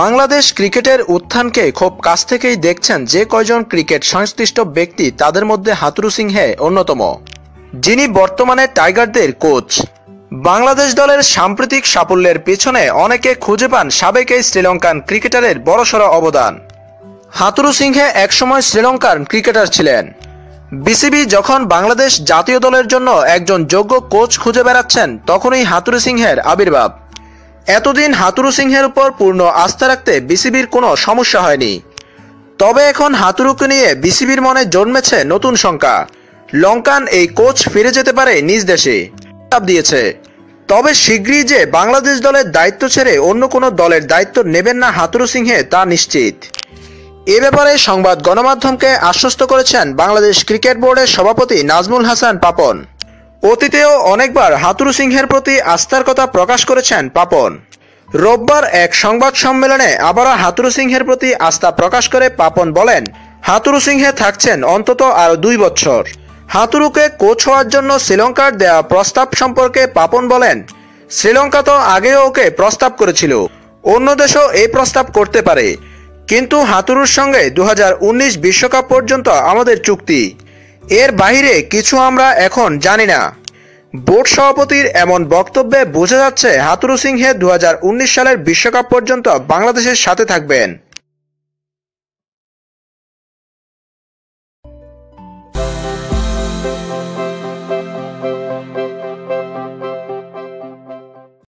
বাংলাদেশ ক্রিকেটের উত্থানকে খুব কাছ থেকেই দেখছেন যে কয়জন ক্রিকেট সংশ্লিষ্ট ব্যক্তি, তাদের মধ্যে হাতুরু সিংহে অন্যতম। যিনি বর্তমানে টাইগারদের কোচ। বাংলাদেশ দলের সাম্প্রতিক সাফল্যের পেছনে অনেকে খুঁজে পান সাবেক এই শ্রীলঙ্কান ক্রিকেটারের বড়সড় অবদান। হাতুরু সিংহে একসময় শ্রীলঙ্কার ক্রিকেটার ছিলেন। বিসিবি যখন বাংলাদেশ জাতীয় দলের জন্য একজন যোগ্য কোচ খুঁজে বেড়াচ্ছেন, তখনই হাতুরু সিংহের আবির্ভাব। এতদিন হাতুরু সিংহের উপর পূর্ণ আস্থা রাখতে বিসিবির কোনো সমস্যা হয়নি। তবে এখন হাতুরুকে নিয়ে বিসিবির মনে জন্মেছে নতুন শঙ্কা। লঙ্কান এই কোচ ফিরে যেতে পারে নিজ দেশে। দিয়েছে। তবে শীঘ্রই যে বাংলাদেশ দলের দায়িত্ব ছেড়ে অন্য কোনো দলের দায়িত্ব নেবেন না হাতুরু সিংহে, তা নিশ্চিত। এ ব্যাপারে সংবাদ গণমাধ্যমকে আশ্বস্ত করেছেন বাংলাদেশ ক্রিকেট বোর্ডের সভাপতি নাজমুল হাসান পাপন। অতীতেও অনেকবার হাতুরু সিংহের প্রতি আস্থার কথা প্রকাশ করেছেন পাপন। রোববার এক সংবাদ সম্মেলনে আবারও হাতুরু সিংহের প্রতি আস্থা প্রকাশ করে পাপন বলেন হাতুরু সিংহে থাকছেন অন্তত আরও দুই বছর। হাতুরুকে কোচ হওয়ার জন্য শ্রীলঙ্কার দেওয়া প্রস্তাব সম্পর্কে পাপন বলেন, শ্রীলঙ্কা তো আগেও ওকে প্রস্তাব করেছিল, অন্য দেশও এই প্রস্তাব করতে পারে। কিন্তু হাতুরুর সঙ্গে দু বিশ্বকাপ পর্যন্ত আমাদের চুক্তি। এর বাহিরে কিছু আমরা এখন জানি না। বোর্ড সভাপতির এমন বক্তব্যে বোঝা যাচ্ছে, হাতুরু সিংহে দু হাজার উনিশ সালের বিশ্বকাপ পর্যন্ত বাংলাদেশের সাথে থাকবেন।